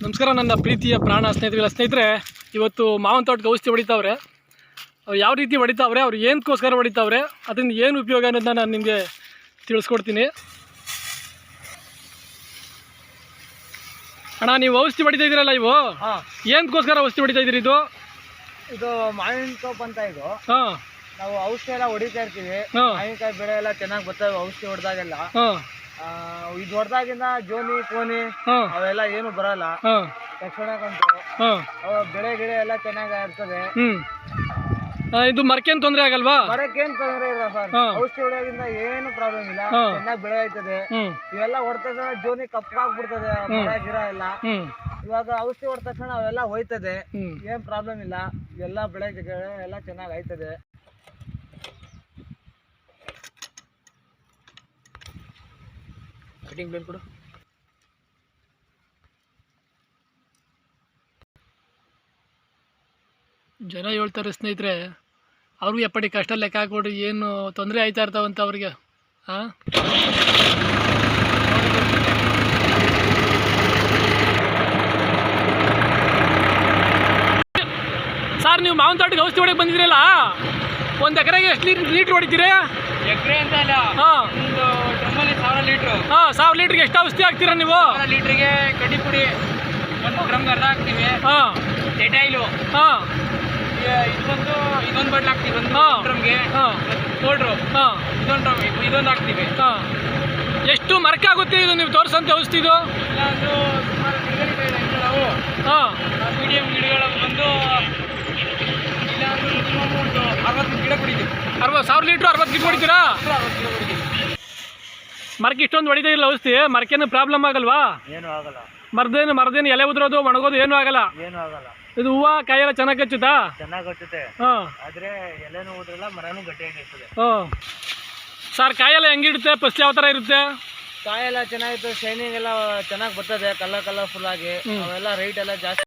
ನಮಸ್ಕಾರ ನನ್ನ ಪ್ರೀತಿಯ ಪ್ರಾಣ ಸ್ನೇಹಿತಗಳ ಸ್ನೇಹಿತರೆ ಇವತ್ತು ಮಾವನ್ ತೋಟಕ್ಕೆ ಔಷಧಿ ಹೊಡಿತಾವ್ರೆ. ಅವ್ರು ಯಾವ ರೀತಿ ಹೊಡಿತಾವ್ರೆ ಅವ್ರು ಏನಕ್ಕೋಸ್ಕರ ಹೊಡಿತಾವ್ರೆ ಅದರಿಂದ ಏನು ಉಪಯೋಗ ಅನ್ನೋದನ್ನ ನಾನು ನಿಮಗೆ ತಿಳಿಸ್ಕೊಡ್ತೀನಿ. ಅಣ್ಣ ನೀವು ಔಷಧಿ ಹೊಡಿತಾ ಇದ್ದೀರಲ್ಲ ಇವು? ಹಾ. ಏನಕ್ಕೋಸ್ಕರ ಔಷಧಿ ಹೊಡಿತಾ ಇದ್ದೀರಿ ಇದು? ಇದು ಮಾವಿನ ತೋಪ್ ಅಂತ ಇದು. ಹಾಂ. ನಾವು ಔಷಧಿ ಎಲ್ಲ ಹೊಡಿತಾ ಇರ್ತೀವಿ. ಮಾವಿನಕಾಯಿ ಬೆಳೆ ಎಲ್ಲ ಚೆನ್ನಾಗಿ ಬರ್ತವೆ ಔಷಧಿ ಹೊಡೆದಾಗೆಲ್ಲ. ಹಾಂ. ಇದು ಹೊಡೆದಾಗಿಂದ ಜೋನಿ ಕೋನಿ ಅವೆಲ್ಲ ಏನು ಬರಲ್ಲ. ತಕ್ಷಣ ತಕ್ಷಣಕ್ಕಂತೂ ಬೆಳೆ ಗಿಡ ಎಲ್ಲ ಚೆನ್ನಾಗಿ ಇರ್ತದೆ ಇದು ಮರಕ್ಕೆ ತೊಂದರೆ ಆಗಲ್ವಾ? ಮರಕ್ಕೇನ್ ತೊಂದರೆ ಇಲ್ಲ ಸರ್. ಔಷಧಿ ಹೊಡೆಯೋದ್ರಿಂದ ಏನು ಪ್ರಾಬ್ಲಮ್ ಇಲ್ಲ. ಚೆನ್ನಾಗಿ ಬೆಳೆ ಆಯ್ತದೆ ಇವೆಲ್ಲ ಹೊಡೆದ ಜೋನಿ ಕಪ್ಪಾಗ್ಬಿಡ್ತದೆ ಮರ ಗಿಡ ಎಲ್ಲ. ಇವಾಗ ಔಷಧಿ ಹೊಡೆದ ತಕ್ಷಣ ಅವೆಲ್ಲ ಹೋಯ್ತದೆ. ಏನ್ ಪ್ರಾಬ್ಲಮ್ ಇಲ್ಲ. ಎಲ್ಲ ಬೆಳೆ ಎಲ್ಲ ಚೆನ್ನಾಗಿ ಆಯ್ತದೆ. ಕಟಿಂಗ್ ಬ್ಲೇಡ್ ಕೊಡು. ಜನ ಹೇಳ್ತಾರೆ ಸ್ನೇಹಿತರೆ ಅವ್ರಿಗೂ ಎಪ್ಪಡಿ ಕಷ್ಟ ಲೆಕ್ಕ ಹಾಕೊಡ್ರಿ ಏನು ತೊಂದರೆ ಆಯ್ತಾ ಇರ್ತಾವಂತ ಅವ್ರಿಗೆ ಹಾಂ ಸರ್ ನೀವು ಮಾವಿನ ತೋಟಕ್ಕೆ ಔಷಧಿ ಹೊಡೆಗೆ ಬಂದಿದ್ದೀರಲ್ಲ? ಒಂದ್ ಎಕರೆಗೆ ಎಷ್ಟು ಲೀಟರ್ ಲೀಟ್ರ್ ಹೊಡಿತೀರಿ? ಎಕರೆ ಅಂತ ಇಲ್ಲ ಹಾಂ ಒಂದು ಡ್ರಮ್ಮಲ್ಲಿ ಸಾವಿರ ಲೀಟ್ರು ಹಾಂ ಸಾವಿರ ಲೀಟ್ರಿಗೆ ಎಷ್ಟು ಔಷಧಿ ಹಾಕ್ತೀರಾ ನೀವು? ಲೀಟ್ರಿಗೆ ಕಡ್ಡಿ ಪುಡಿ ಒಂದು ಗ್ರಮ್ ಅರ್ಧ ಹಾಕ್ತೀವಿ. ಹಾಂ. ಡೆಟೈಲು ಹಾಂ. ಇದೊಂದು ಇದೊಂದು ಬಟ್ಲು ಹಾಕ್ತೀವಿ ಒಂದು ಹಾ. ಡ್ರಮ್ಗೆ ಹಾಂ. ಪೌಡ್ರು ಹಾಂ. ಇದೊಂದು ಡ್ರಮ್ ಇದೊಂದು ಹಾಕ್ತೀವಿ. ಹಾಂ. ಎಷ್ಟು ಮರಕ್ಕಾಗುತ್ತೆ ಇದು ನೀವು ತೋರಿಸಂತ ಔಷಧಿ ಇದು? ಇಲ್ಲಾಂದ್ರೂ ಸುಮಾರು ಇದೆ ನಾವು ಹಾಂ. ಮೀಡಿಯಂ ಗಿಡಗಳ ಬಂದು ಇಲ್ಲ minimum ಒಂದು ಅರವತ್ತು ಗಿಡ ಕುಡಿತೀವಿ ಅರವತ್ತು ಸಾವಿರ ಲೀಟ್ರ್ ಅರವತ್ತು ಗಿಡ ಕೊಡ್ತೀರಾ ಅರವತ್ತು ಗಿಡ ಕುಡಿತೀವಿ ಮರಕ್ಕೆ ಇಷ್ಟೊಂದು ಹೊಡಿತಾ ಇಲ್ಲ ಔಷಧಿ. ಮರಕ್ಕೇನು ಪ್ರಾಬ್ಲಮ್ ಆಗಲ್ವಾ? ಏನು ಆಗಲ್ಲ. ಮರದೇನು ಮರದೇನು ಎಲೆ ಉದ್ರೋದು ಒಣಗೋದು ಏನು ಆಗಲ್ಲ. ಏನು ಆಗಲ್ಲ. ಇದು ಹೂವು ಕಾಯೆಲ್ಲ ಚೆನ್ನಾಗಿ ಹಚ್ಚುತ್ತಾ ಚೆನ್ನಾಗಿ ಹಚ್ಚುತ್ತೆ ಹಾಂ. ಆದರೆ ಎಲೆನೂ ಉದ್ರಲ್ಲ ಮರನೂ ಗಟ್ಟಿಯಾಗಿರ್ತದೆ ಹಾಂ. ಸರ್ ಕಾಯೆಲ್ಲ ಹೆಂಗಿಡುತ್ತೆ ಫಸ್ಟ್ ಯಾವ ತರ ಇರುತ್ತೆ? ಕಾಯೆಲ್ಲ ಚೆನ್ನಾಗಿತ್ತು ಶೈನಿಂಗ್ ಎಲ್ಲ ಚೆನ್ನಾಗಿ ಬರ್ತದೆ ಕಲರ್ ಕಲರ್ಫುಲ್ ಆಗಿ ಅವೆಲ್ಲ ರೈಟ್ ಎಲ್ಲ ಜಾಸ್ತಿ